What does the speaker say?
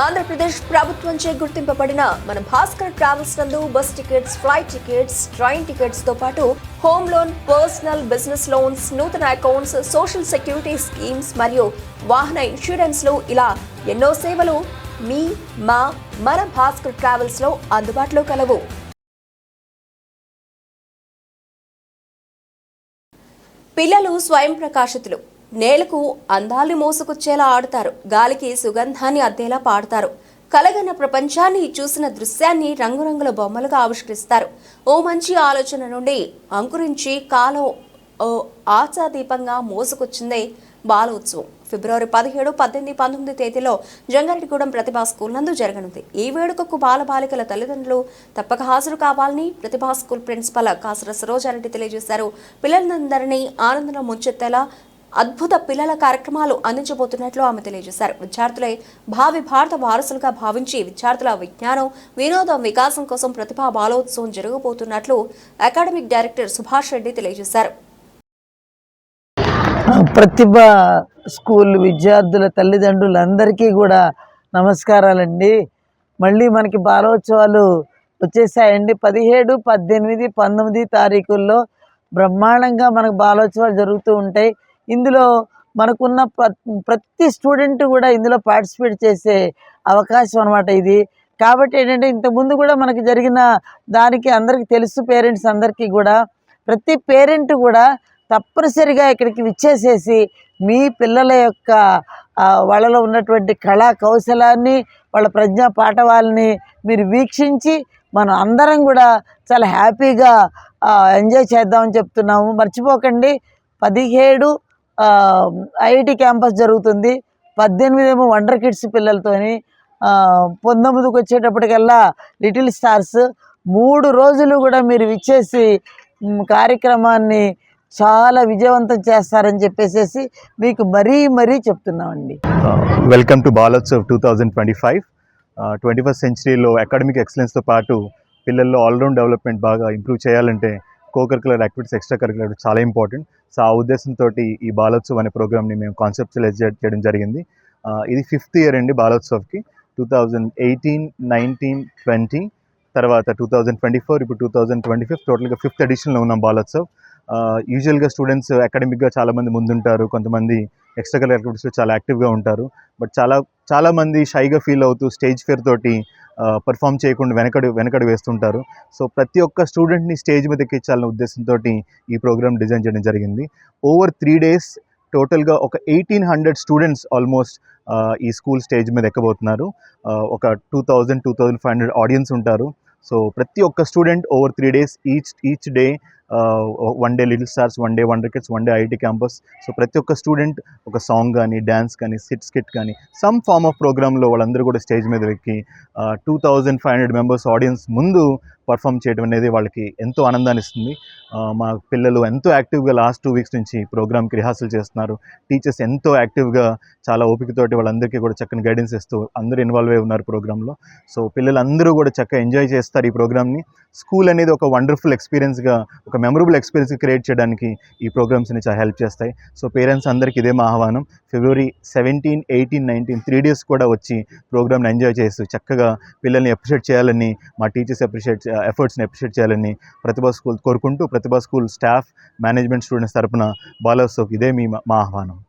ఆంధ్రప్రదేశ్ ప్రభుత్వంచే గుర్తింపబడిన మన భాస్కర్ ట్రావెల్స్ నందు bus tickets flight tickets train టికెట్స్తో పాటు home loan personal business loans నూతన అకౌంట్స్ సోషల్ సెక్యూరిటీ స్కీమ్స్ మరియు వాహన ఇన్సూరెన్స్లు ఇలా ఎన్నో సేవలు మీ మా మన భాస్కర్ ట్రావెల్స్లో అందుబాటులో కలవు. పిల్లలు స్వయం ప్రకాశితులు. నేలకు అందాల్ని మోసుకొచ్చేలా ఆడుతారు. గాలికి సుగంధాన్ని అద్దేలా పాడతారు. కలగన ప్రపంచాన్ని చూసిన దృశ్యాన్ని రంగురంగుల బొమ్మలుగా ఆవిష్కరిస్తారు. ఓ మంచి ఆలోచన నుండి అంకురించి కాలం ఓ ఆశాదీపంగా మోసుకొచ్చిందే బాలోత్సవం. ఫిబ్రవరి పదిహేడు పద్దెనిమిది పంతొమ్మిది తేదీలో జంగారెడ్డిగూడెం ప్రతిభా స్కూల్ నందు జరగనుంది. ఈ వేడుకకు బాలబాలికల తల్లిదండ్రులు తప్పక హాజరు కావాలని ప్రతిభా స్కూల్ ప్రిన్సిపల్ కాసర సరోజారెడ్డి తెలియజేశారు. పిల్లలందరినీ ఆనందంలో ముంచెత్తేలా అద్భుత పిల్లల కార్యక్రమాలు అందించబోతున్నట్లు ఆమె తెలియజేశారు. విద్యార్థులే భావి భారత వారసులుగా భావించి విద్యార్థుల విజ్ఞానం వినోదం వికాసం కోసం ప్రతిభా బాలోత్సవం జరగబోతున్నట్లు అకాడమిక్ డైరెక్టర్ సుభాష్ రెడ్డి తెలియజేశారు. ప్రతిభ స్కూల్ విద్యార్థుల తల్లిదండ్రులందరికీ కూడా నమస్కారాలండి. మళ్ళీ మనకి బాలోత్సవాలు వచ్చేసాయండి. పదిహేడు పద్దెనిమిది పంతొమ్మిది తారీఖుల్లో బ్రహ్మాండంగా మనకు బాలోత్సవాలు జరుగుతూ ఉంటాయి. ఇందులో మనకున్న ప్రతి స్టూడెంట్ కూడా ఇందులో పార్టిసిపేట్ చేసే అవకాశం అనమాట ఇది. కాబట్టి ఏంటంటే ఇంతకుముందు కూడా మనకి జరిగిన దానికి అందరికీ తెలుసు పేరెంట్స్ అందరికీ కూడా. ప్రతి పేరెంట్ కూడా తప్పనిసరిగా ఇక్కడికి విచ్చేసేసి మీ పిల్లల యొక్క వాళ్ళలో ఉన్నటువంటి కళా కౌశలాన్ని వాళ్ళ ప్రజ్ఞా పాఠవాలని మీరు వీక్షించి మనం అందరం కూడా చాలా హ్యాపీగా ఎంజాయ్ చేద్దామని చెప్తున్నాము. మర్చిపోకండి. పదిహేడు ఐఐటి క్యాంపస్ జరుగుతుంది. పద్దెనిమిది ఏమో వండర్ కిడ్స్ పిల్లలతోని పంతొమ్మిదికి వచ్చేటప్పటికల్లా లిటిల్ స్టార్స్ మూడు రోజులు కూడా మీరు విచ్చేసి కార్యక్రమాన్ని చాలా విజయవంతం చేస్తారని చెప్పేసి మీకు మరీ మరీ చెప్తున్నామండి. Welcome to Balotsav two thousand twenty five. Twenty first సెంచరీలో academic ఎక్సలెన్స్తో పాటు పిల్లల్లో ఆల్రౌండ్ డెవలప్మెంట్ బాగా ఇంప్రూవ్ చేయాలంటే co curricular activities extra curricular చాలా ఇంపార్టెంట్ సో ఆ ఉద్దేశంతో ఈ బాలోత్సవ్ అనే ప్రోగ్రామ్ని మేము కాన్సెప్చులైజ్ చేయడం జరిగింది. ఇది ఫిఫ్త్ ఇయర్ అండి బాలోత్సవ్కి. Two thousand eighteen nineteen twenty తర్వాత టూ థౌజండ్ ట్వంటీ ఫోర్ ఇప్పుడు టూ థౌజండ్ ట్వంటీ ఫిఫ్త్ టోటల్గా ఫిఫ్త్ ఎడిషన్లో ఉన్నాం బాలోత్సవ్. యూజువల్గా స్టూడెంట్స్ అకాడమిక్గా చాలామంది ముందుంటారు. కొంతమంది ఎక్స్ట్రా కలర్ యాక్టివిటీస్లో చాలా యాక్టివ్గా ఉంటారు. బట్ చాలా చాలామంది షైగా ఫీల్ అవుతూ స్టేజ్ ఫియర్ తోటి పర్ఫామ్ చేయకుండా వెనకడు వెనకడు వేస్తుంటారు. సో ప్రతి ఒక్క స్టూడెంట్ని స్టేజ్ మీద ఎక్కించాలనే ఉద్దేశంతో ఈ ప్రోగ్రామ్ డిజైన్ చేయడం జరిగింది. ఓవర్ త్రీ డేస్ టోటల్గా ఒక ఎయిటీన్ హండ్రెడ్ స్టూడెంట్స్ ఆల్మోస్ట్ ఈ స్కూల్ స్టేజ్ మీద ఎక్కబోతున్నారు. ఒక two thousand two thousand five hundred audience ఉంటారు. సో ప్రతి ఒక్క student over three days each each day one day little stars one day wonder kids one day IT campus. So ప్రతి ఒక్క student ఒక song కానీ డ్యాన్స్ కానీ sit skit కానీ some form of ప్రోగ్రాంలో వాళ్ళందరూ కూడా స్టేజ్ మీద ఎక్కి two thousand five hundred members audience ముందు పర్ఫామ్ చేయడం అనేది వాళ్ళకి ఎంతో ఆనందాన్ని ఇస్తుంది. మా పిల్లలు ఎంతో యాక్టివ్గా లాస్ట్ టూ వీక్స్ నుంచి ప్రోగ్రామ్కి రిహార్సల్ చేస్తున్నారు. టీచర్స్ ఎంతో యాక్టివ్గా చాలా ఓపికతోటి వాళ్ళందరికీ కూడా చక్కని గైడెన్స్ ఇస్తూ అందరూ ఇన్వాల్వ్ అయి ఉన్నారు ప్రోగ్రాంలో సో పిల్లలందరూ కూడా చక్కగా ఎంజాయ్ చేస్తారు ఈ ప్రోగ్రామ్ని. స్కూల్ అనేది ఒక వండర్ఫుల్ ఎక్స్పీరియన్స్గా ఒక మెమరబుల్ ఎక్స్పీరియన్స్ క్రియేట్ చేయడానికి ఈ ప్రోగ్రామ్స్ని చాలా హెల్ప్ చేస్తాయి. సో పేరెంట్స్ అందరికీ ఇదే మా ఆహ్వానం. February seventeen eighteen nineteen three days కూడా వచ్చి ప్రోగ్రామ్ని ఎంజాయ్ చేస్తూ చక్కగా పిల్లల్ని అప్రిషియేట్ చేయాలని మా టీచర్స్ అప్రిషియేట్ ఎఫర్ట్స్ని అప్రిషియేట్ చేయాలని ప్రతిభా స్కూల్ కోరుకుంటూ Pratibha school staff management students తరపున బాలోత్సవ్కి ఇదే మీ మా ఆహ్వానం.